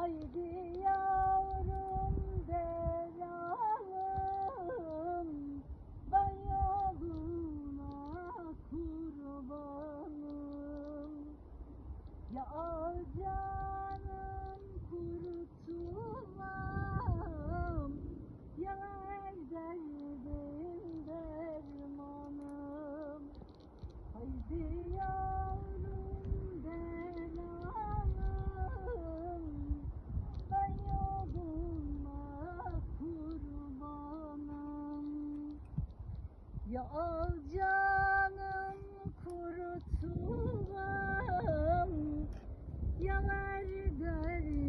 Haydi yavrum belalım Ben yoluna kurbanım. Ya alacağım Ya al canım kurutulam Yalar der